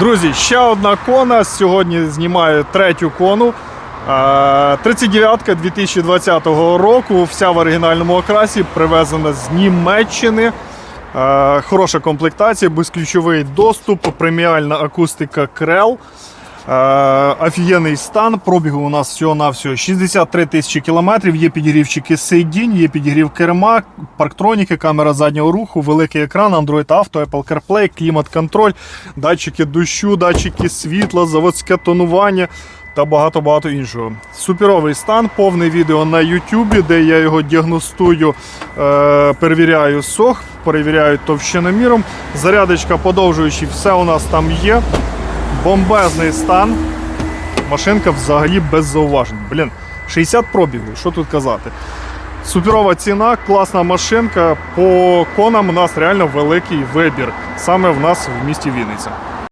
Друзі, ще одна кона. Сьогодні знімаю третю кону. Е, 39-ка 2020 року. Вся в оригінальному окрасі, привезена з Німеччини. Е, Хороша комплектація, безключовий доступ, преміальна акустика Крел. Е, Офігенний стан. Пробігу у нас всього-навсього 63 тисячі кілометрів. Є підігрівчики сидінь, є підігрів керма, парктроніки, камера заднього руху, великий екран, Android Auto, Apple CarPlay, клімат-контроль, датчики дощу, датчики світла, заводське тонування та багато-багато іншого. Суперовий стан, повне відео на YouTube, де я його діагностую, е, перевіряю сох, перевіряю товщиноміром. Зарядочка подовжуючи, все у нас там є. Бомбезний стан. Машинка взагалі без зауважень. Блін, 60 пробігу, що тут казати. Суперова ціна, класна машинка. По конам у нас реально великий вибір. Саме в нас в місті Вінниця.